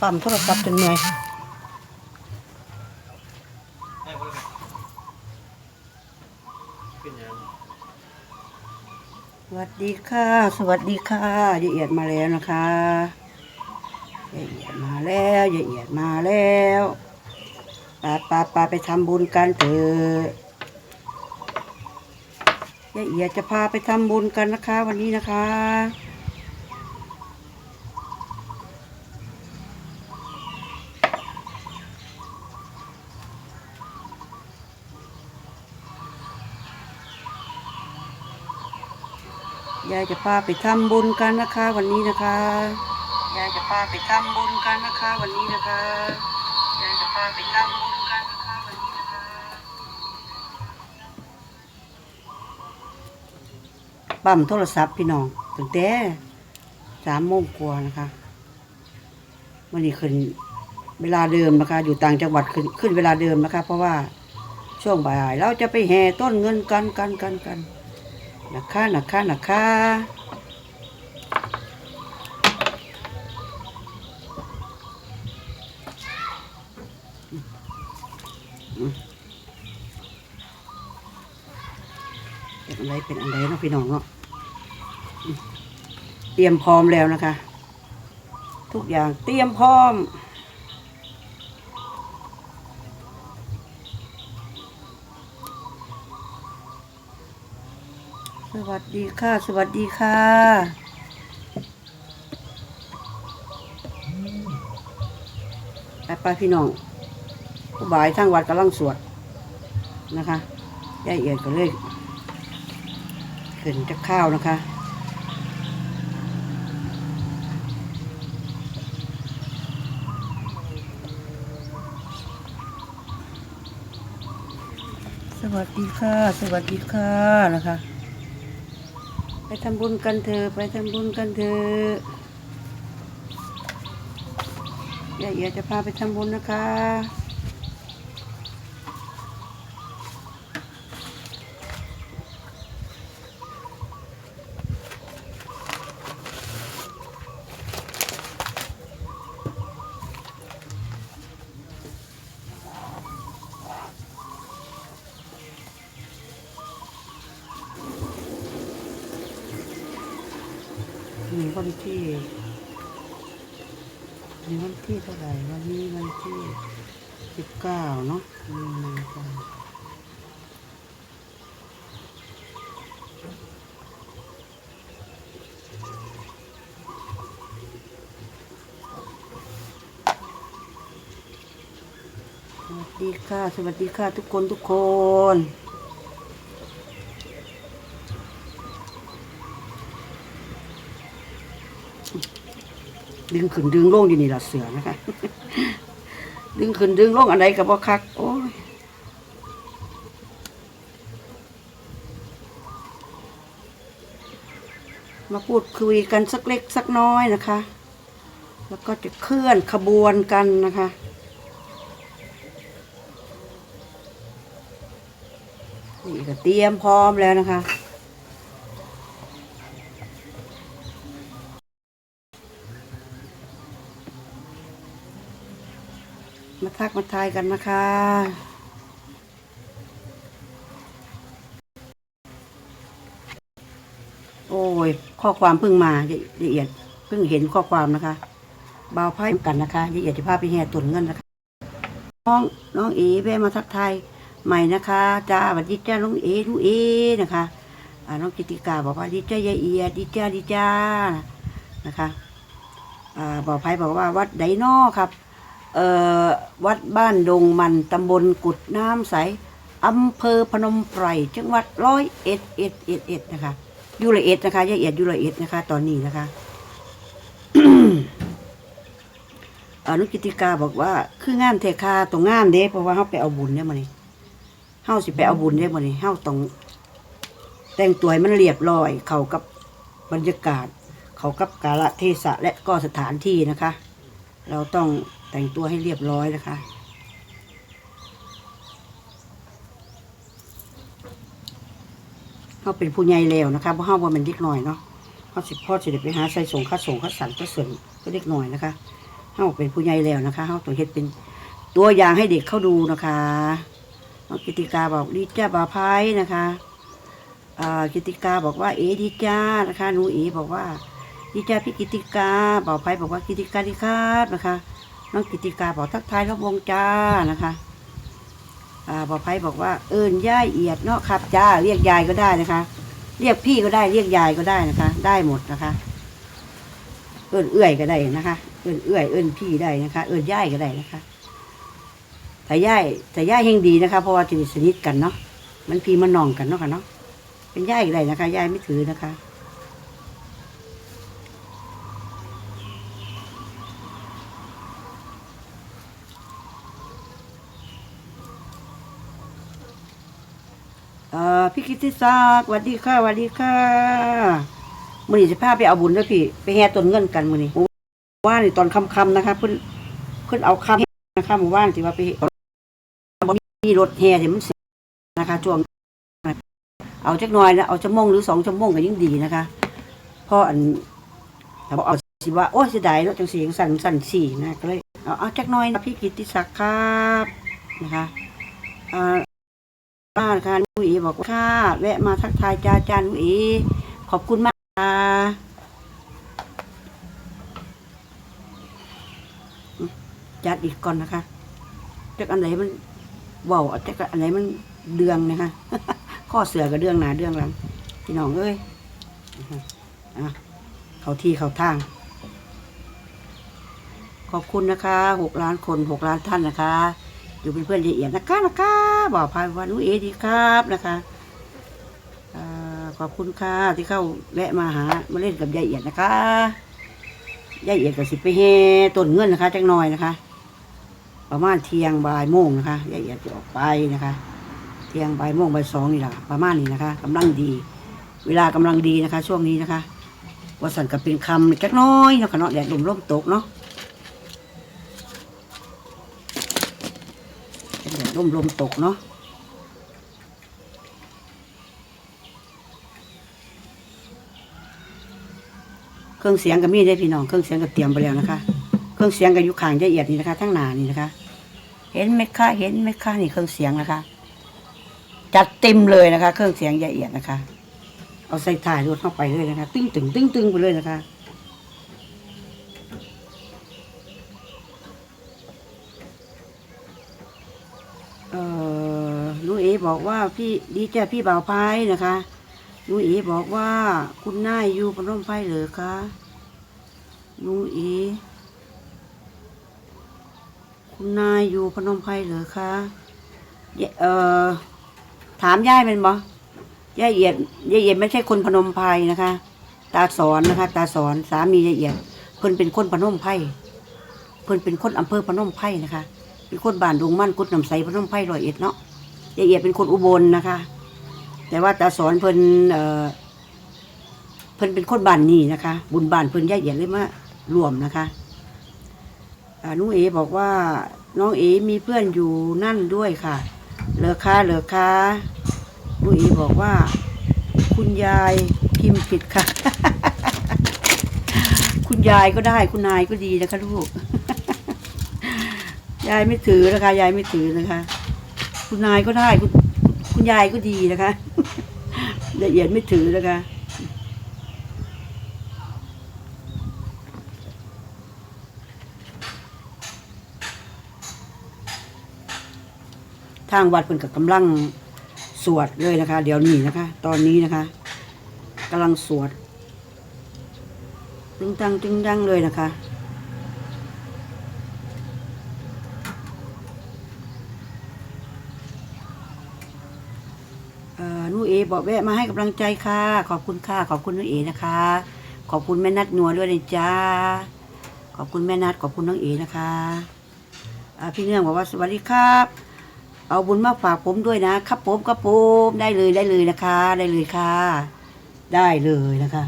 ปั๊มโทรศัพท์จนเหนื่อยให้คนละเป็นยังสวัสดีค่ะ สวัสดีค่ะยายเอียดมาแล้วนะคะยายเอียดมาแล้วยายเอียดมาแล้วปาปาปาไปทำบุญกันเถอะยายเอียดจะพาไปทำบุญกันนะคะ วันนี้นะคะายจะพาไปทำบุญกันนะคะวันนี้นะคะ ยายจะพาไปทำบุญกันนะคะวันนี้นะคะ ยายจะพาไปทำบุญกันนะคะวันนี้นะคะ ปั๊มโทรศัพท์พี่น้องตั้งแต่สามโมงกว่านะคะวันนี้ขึ้นเวลาเดิมนะคะ อยู่ต่างจังหวัดขึ้นขึ้นเวลาเดิมนะคะ เพราะว่าช่วงบ่ายเราจะไปแห่ต้นเงินกันกันกันกัน นะคะนะคะนะคะเป็นอะไรเป็นอะไรเนาะพี่น้องเนาะเตรียมพร้อมแล้วนะคะ ทุกอย่างเตรียมพร้อม ส วัสดีค่ะ สวัสดีค่ะ ไปไปพี่น้องผู้บ่ายทางวัดกำลังสวดนะคะยายเอียดก็เลยขึ้นจะข้าวนะคะสวัสดีค่ะ สวัสดีค่ะนะคะ ไปทำบุญกันเถอะไปทำบุญกันเถอะยายเอียวจะพาไปทำบุญนะคะ มีวันที่มีวันที่เท่าไหร่วันนี้วันที่สิบเก้าเนาะมีนาคมสวัส ดีค่ะ สวัสดีค่ะทุกคนทุกคน ดึงขึ้นดึงลงอยู่นี่ละเสือนะคะ ดึงขึ้นดึงลงอันใดกับว่าคัก โอ้ยมาพูดคุยกันสักเล็กสักน้อยนะคะ แล้วก็จะเคลื่อนขบวนกันนะคะ นี่ก็ เตรียมพร้อมแล้วนะคะ มาทักมาทายกันนะคะโอ้ย ข้อความเพิ่งมาละเอียดเพิ่งเห็นข้อความนะคะเบาวไพ่กันนะคะละเอียดที่ภาพไปแห่ตุนเงินนะคะ น้องน้องเอ๋แวะมาทักทาย ใหม่นะคะจ้าสวัสดีจ้าน้องเอ๋ลูกเอ๋นะคะอาน้องกิติกาบอกว่าดีจ้ายายเอียดดีจ้าดีจ้านะคะอ่าบอกไพ่บอกว่าวัดไดนอครับเอ่อวัดบ้านดงมันตำบลกุดน้ำใสอำเภอพนมไพรจังหวัดร้อยเอ็ดเอ็ดเอ็ดเอ็ดนะคะอยูละเอ็ดนะคะยายเอียดอยูละเอ็ดนะคะ ตอนนี้นะคะอนุกิติกาบอกว่าคืองานเทคาตรงงานเด้เพราะว่าเฮาไปเอาบุญเนี่ยมานี่ เฮาสิไปเอาบุญเนี่ยมานี่เฮาต้องแต่งตัวให้มันเรียบร้อย เข้ากับบรรยากาศ เข้ากับกาลเทศะและก็สถานที่นะคะ เราต้องแต่งตัวให้เรียบร้อยนะคะเขาเป็นผู้ใหญ่แล้วนะคะเพราะเฮาว่ามันเล็กหน่อยเนาะเขาสิพ่อสิได้ไปหาใส่ส่งค่าส่งค่าสั่นค่าส่วนก็เล็กหน่อยนะคะเฮาเป็นผู้ใหญ่แล้วนะคะเฮาต้องเฮ็ดเป็นตัวอย่างให้เด็กเขาดูนะคะ กิติกาบอกดีจ้าบาพายนะคะกิติกาบอกว่าเอดีจ้านะคะหนูเอบอกว่าดีจ้าพี่กิติกาบ่าวไพบอกว่ากิติกาดีครับนะคะ น้องกิติกาบอกทักทายรอบวงจ้านะคะบ่าวไพบอกว่าเอิญย่าเอียดเนาะครับจ้าเรียกยายก็ได้นะคะ เรียกพี่ก็ได้เรียกยายก็ได้นะคะ ได้หมดนะคะเอิญเอื้อยก็ได้นะคะ เอิญเอื้อยเอิญพี่ได้นะคะ เอิญย่ายก็ได้นะคะ แต่ย่ายแต่ย่ายเฮงดีนะคะ เพราะว่าจะสนิทกันเนาะมันพี่มันน้องกันเนาะค่ะเนาะเป็นย่ายก็ได้นะคะย่ายไม่ถือนะคะเอ่อพี่กิติศักดิ์สวัสดีค่ะสวัสดีค่ะมือนี้จะพาไปเอาบุญด้วยพี่ ไปแห่ต้นเงินกันมือนี้ว่านี่ตอนค่ำๆนะคะเพิ่นเพิ่นเอาคำนะคะหมู่บ้านที่ว่าไป บ่รถแห่ที่มันเสียนะคะช่วงเอาจักหน่อยนะเอาชั่วโมงหรือสองชั่วโมงก็ยิ่งดีนะคะเพราะอันถ้าบอกเอาสิว่าโอ้ยเสียดายเนาะจังสีจังสั่นสั่นสี่นะก็เลยเอาเอาจักหน่อยนะพี่กิติศักดิ์ครับนะคะอ่าบ้านค่ะหนุอีบอกว่าค่ะแวะมาทักทายจ้าจาหนุอีขอบคุณมากค่ะจัดอีกก่อนนะคะจากอันไหนมัน ว่าวจากอันไหนมันเดืองนะคะข้อเสือกับเดืองหนาเดืองหลังพี่น้องเอ้ยเขาที่เขาทาง ขอบคุณนะคะหกล้านคนหกล้านท่านนะคะอยู่เป็นเพื่อนยายเอียดนะคะนะคะบอกพายวันนุเอดีครับนะคะอขอบคุณค่ะที่เข้าแวะมาหามาเล่นกับยายเอียดนะคะยายเอียดกับสิบไปเฮต้นเงินนะคะจังหน่อยนะคะ ประมาณเที่ยงบ่ายโมงนะคะยายเอียดจะออกไปนะคะ เที่ยงบ่ายโมงบ่ายสองนี่แหละประมาณนี้นะคะกำลังดี เวลากำลังดีนะคะ ช่วงนี้นะคะวัสันกับเป็นคำจักน้อยเนาะค่ะเนาะแดดลมร่มตกเนาะแดดร่มลมตกเนาะเครื่องเสียงก็มีได้พี่น้องเครื่องเสียงก็เตรียมไปแล้วนะคะ เครื่องเสียงก็อยู่ข้างละเอียดนี่นะคะ ทั้งหนานี่นะคะ เห็นไหมคะเห็นไหมคะนี่เครื่องเสียงนะคะ จัดเต็มเลยนะคะ เครื่องเสียงละเอียดนะคะ เอาใส่ถ่ายรถเข้าไปเลยนะคะ ตึ้งตึงตึ้งตึงไปเลยนะคะเอ่อลุงเอบอกว่าพี่ดีเจ้าพี่บ่าวไพ่นะคะลุงเอบอกว่าคุณนายอยู่พนมไพ่เหรอคะลุงเอ คุณนายอยู่พนมไพ่เหรอคะเอ่อถามย่ายเป็นบ่ย่าเอียดย่าเอียดไม่ใช่คนพนมไพ่นะคะ ตาสอนนะคะ ตาสอนสามียาเอียด เพิ่นเป็นคนพนมไพ่เพิ่นเป็นคนอำเภอพนมไพ่นะคะ เป็นคนบ้านดงมั่นกุดน้ำใสพนมไพรร้อยเอ็ดเนาะย่าเอียดเป็นคนอุบลนะคะ แต่ว่าตาสอนเพิ่นเอ่อเพิ่นเป็นคนบ้านนี่นะคะ บุญบ้านเพิ่นย่าเอียดเลยมารวมนะคะ อ่านุ้งเอบอกว่าน้องเอมีเพื่อนอยู่นั่นด้วยค่ะ เหลือคะเหลือคะนุ้งเอบอกว่า คุณยายพิมพ์ผิดค่ะ คุณยายก็ได้คุณนายก็ดีนะคะลูก ยายไม่ถือนะคะ ยายไม่ถือนะคะ คุณนายก็ได้คุณคุณยายก็ดีนะคะละเอียดไม่ถือนะคะ ทางวัดเพิ่นกับกำลังสวดเลยนะคะ เดี๋ยวนี้นะคะ ตอนนี้นะคะกำลังสวดตึงตังตึงดังเลยนะคะเอ่อหนูเอบอกแวะมาให้กำลังใจค่ะ ขอบคุณค่ะ ขอบคุณหนูเอนะคะ ขอบคุณแม่นัดนัวด้วยนะจ้า ขอบคุณแม่นัดขอบคุณน้องเอนะคะพี่เนื่องบอกว่าสวัสดีครับ เอาบุญมาฝากผมด้วยนะครับผมครับผมได้เลยได้เลยนะคะ ได้เลยค่ะ ได้เลยนะคะ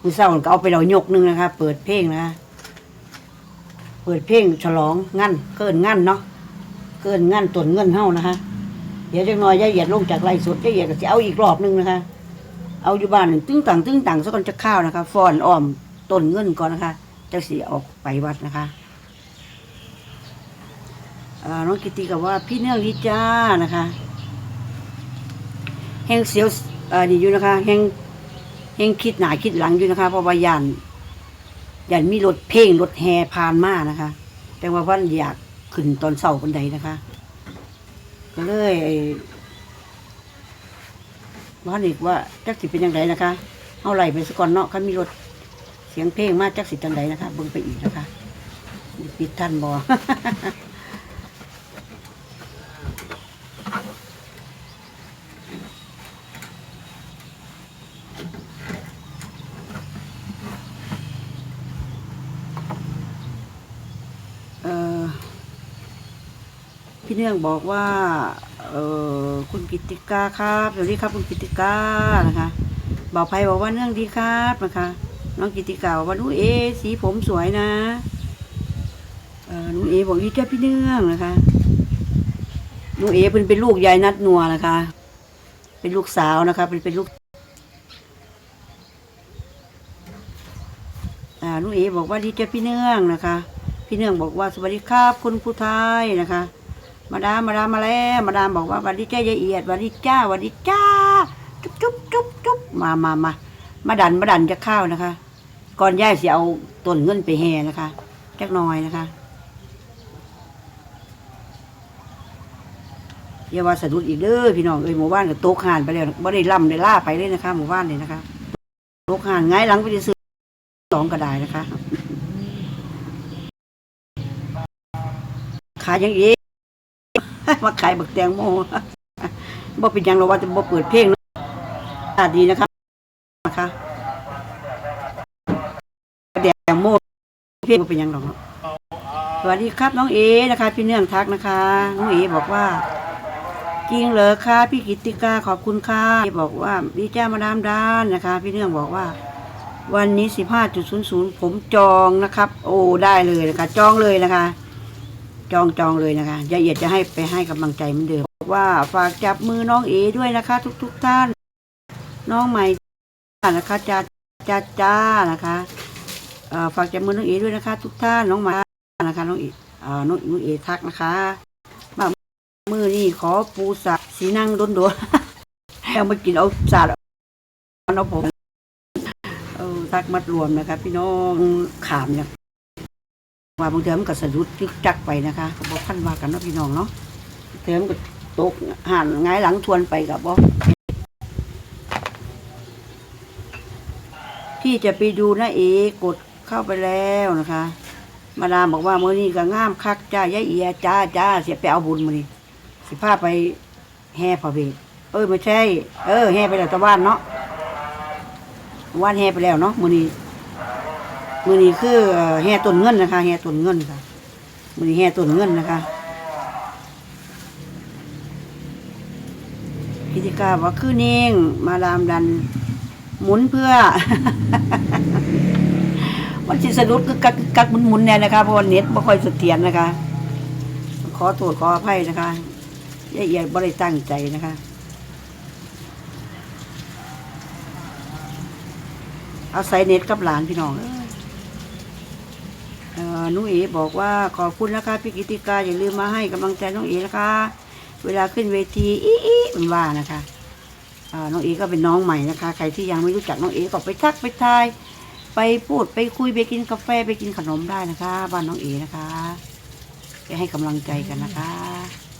คุณเศร้าก็เอาไปเรายกหนึงนะคะ เปิดเพลงนะคะเปิดเพลงฉลองงั้นเกินงั้นเนาะเกินงั้นตนเงินเฮานะคะเดี๋ยวจังน้อยยายเหยียดลงจากไรสุดยายเหยียดก็จะเอาอีกรอบหนึงนะคะ เอาอยู่บ้านตึ้งตังตึ้งตังสักคนจะข้าวนะคะฟอนอ้อมต้นเงินก่อนนะคะจะสีออกไปวัดนะคะ น้องกิติกับว่าพี่เนื่องดีจ้านะคะ แหงเสียวเอ่อนี่อยู่นะคะ แหงแหงคิดหนาคิดหลังอยู่นะคะเพราะว่ายันยันมีรถเพลงรถแห่ผ่านมานะคะ แต่ว่าวันอยากขึ้นตอนเสาร์บันไดนะคะ ก็เลยว่าอีกว่าจักสิเป็นยังไงนะคะเอาไหลไปสก่อนเนาะคันมีรถเสียงเพลงมากจักสิจังไดนะคะเบิ่งไปอีกนะคะปิดท่านบอ พี่เนื่องบอกว่าเออคุณกิติกาครับสวัสดีครับคุณกิติกานะคะบ่าวไพบอกว่าเนื่องดีครับนะคะน้องกิติกาบอกว่าหนูเอสีผมสวยนะเออหนูเอบอกดีจ้าพี่เนื่องนะคะหนูเอเป็นเป็นลูกยายนัดนัวนะคะ เป็นลูกสาวนะคะเป็นเป็นลูกอ่าหนูเอบอกว่าดีจ้าพี่เนื่องนะคะ พี่เนื่องบอกว่าสวัสดีครับคุณผู้ไทยนะคะ มาดามมาดามมาแล้วมาดามบอกว่าวัสดีจ้ายายเอียดวัสดีจ้าวัสดีจ้าจุ๊บจุ๊บจุ๊บจุ๊บมามามามาดันมาดันจะข้าวนะคะ ก่อนย่ายสิเอาต้นเงินไปแห่นะคะจักน่อยนะคะอย่าว่าสะดุดอีกเด้อพี่น้องเอ้ยหมู่บ้านก็ตกหานไปแล้วบ่ได้ล่ำได้ล่าไปเลยนะคะ หมู่บ้านเลยนะคะโตกหานง่ายหลังไปซื้อสองก็ได้นะคะขายอยังอีก มาขายบักแตงโมบ่เป็นยังเราว่าจะบ่เปิดเพลงเนาะดีนะครับนะคะแตงโมเพลงบ่เป็นยังหรอกสวัสดีครับน้องเอนะคะ พี่เนื่องทักนะคะ น้องเอบอกว่าจริงเหรอคะพี่กิติกาขอบคุณค่ะบอกว่าดีเจ้ามาดามด้านนะคะ พี่เนื่องบอกว่า วันนี้สิบห้าจุดศูนย์ศูนย์ผมจองนะครับ โอ้ได้เลยนะคะ จองเลยนะคะ จองจองเลยนะคะยายเอียดจะให้ไปให้กำลังใจเหมือนเดิมบอกว่าฝากจับมือน้องเอด้วยนะคะ ทุกทุกๆท่าน น้องใหม่นะคะจ้าจ้าจ้านะคะฝากจับมือน้องเอด้วยนะคะ ทุกท่านน้องใหม่นะคะน้องเอน้องน้องเอทักนะคะมามือนี่ขอปูสัสีนั่งโดนโดนเอามากินเอาสาดเอาผมเออทักมัดรวมนะคะ พี่น้องขามเนี่ย ว่าบางเทอมนก็สะดุดจึกจักไปนะคะก็บอกขั้นว่ากันเนาะพี่น้องเนาะเทอมก็ตกหันหงายหลังทวนไปกับบอกพี่จะไปดูนะเอกดเข้าไปแล้วนะคะ มาดามบอกว่ามื่อนี้ก็ง่ามคักจ้ายายเอียจ้าจ้าเสียไปเอาบุญมานี่สิพาไปแห่พระเวทเออไม่ใช่ เออแห่ไปแล้วตะวันเนาะว่านแห่ไปแล้วเนาะมื่อนี้ มือนี้คือแห่ต้นเงินนะคะแห่ต้นเงินค่ะมือนี้แห่ต้นเงินนะคะพิธีการว่าคือเน่งมาลามดัน หมุนเพื่อมันสิสะดุดคือกักกึกกักหมุนหมุนเนี่ยนะคะเพราะว่าเน็ตไม่ค่อยเสถียรนะคะ ขอโทษขออภัยนะคะละเอียดบ่ได้ตั้งใจนะคะเอาใส่เน็ตกับหลานพี่น้องเอ่อ นุ้งเอ๋บอกว่าขอบคุณนะคะพี่กิติกาอย่าลืมมาให้กำลังใจน้องเอ๋นะคะ เวลาขึ้นเวทีอีอีมันว่านะคะน้องเอ๋ก็เป็นน้องใหม่นะคะ ใครที่ยังไม่รู้จักน้องเอ๋ก็ไปทักไปทาย ไปพูดไปคุยไปกินกาแฟไปกินขนมได้นะคะ บ้านน้องเอ๋นะคะ ไปให้กำลังใจกันนะคะ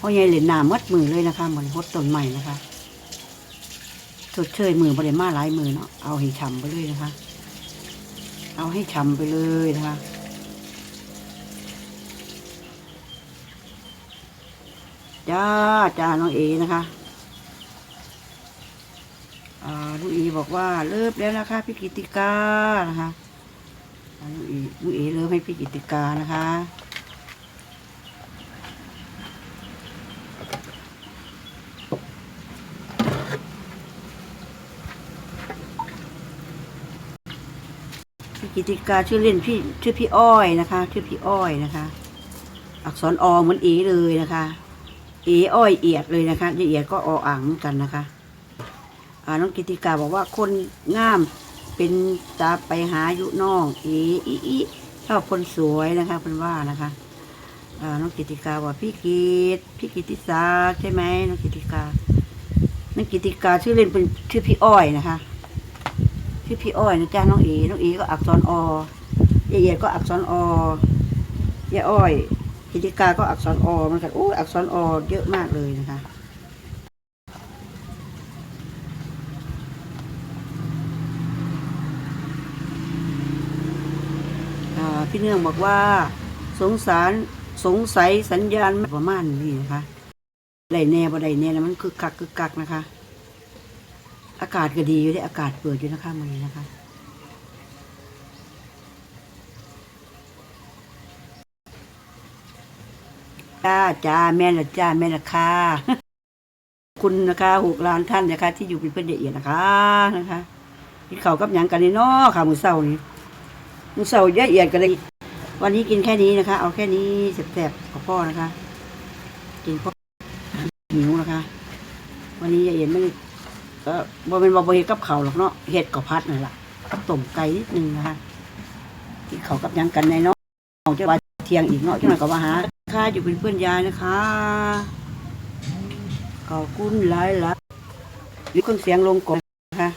พ่อใหญ่เหรียญหนามัดมือเลยนะคะเหมือนฮดต้นใหม่นะคะชดเชยมือบริมาหลายมือเนาะเอาให้ฉ่ำไปเลยนะคะ เอาให้ฉ่ำไปเลยนะคะจ้าจ้าน้องเอนะคะลูกเอบอกว่าเลิฟแล้วนะคะพี่กิติกานะคะลูกเอลูกเอเลิฟให้พี่กิติกานะคะ กิติกาชื่อเล่นพี่ชื่อพี่อ้อยนะคะ ชื่อพี่อ้อยนะคะ อักษรอเหมือนเอเลยนะคะ เออ้อยเอียดเลยนะคะยายเอียดก็ออ่างเหมือนกันนะคะอ่าน้องกิติกาบอกว่าคนงามเป็นตาไปหายุน้องเออีอีชอบคนสวยนะคะเป็นว่านะคะอ่าน้องกิติกาบอกพี่กิตพี่กิติศักดิ์ใช่ไหมน้องกิติกาน้องกิติกาชื่อเล่นเป็นชื่อพี่อ้อยนะคะ ชื่พี่อ้อยนะจ๊ะน้องเอน้องเอก็อักษรอยายเอียดก็อักษรอยายอ้อยกิติกาก็อักษรอมันกันโอ้อักษรอเยอะมากเลยนะคะพี่เนื่องบอกว่า สงสารสงสัยสัญญาณประมาณนี้นะคะไรแน่บ่ได้แน่นะมันคือกักคือกักนะคะ อากาศก็ดีอยู่ได้อากาศเปิดอยู่นะคะมันนี้นะคะ จ้าจ้าแม่ละจ้าแม่ละค่ะคุณนะคะหกล้านท่านนะคะ ที่อยู่เป็นเพื่อนละเอียดนะคะนะคะกินข้าวกับหยังกันนี่เนาะค่ะมือเช้านี้มื้อเช้าละเอียดกันเลยวันนี้กินแค่นี้นะคะ เอาแค่นี้แซ่บๆกับพ่อนะคะ กินพ่อหิวนะคะ วันนี้ละเอียดไม่ ก็บ่เป็นบ่บ่เฮ็ดกับเขาหรอกเนาะเฮ็ดกับพัดนั่นล่ะกับต้มไก่นิดนึงนะคะที่เขากับยังกันในเนาะเอาจะว่าเที่ยงอีกเนาะจังหน่อยก็มาหาค่าอยู่เป็นเพื่อนยายนะคะขอบคุณหลายหลายมีคนเสียงลงก่อนนะคะ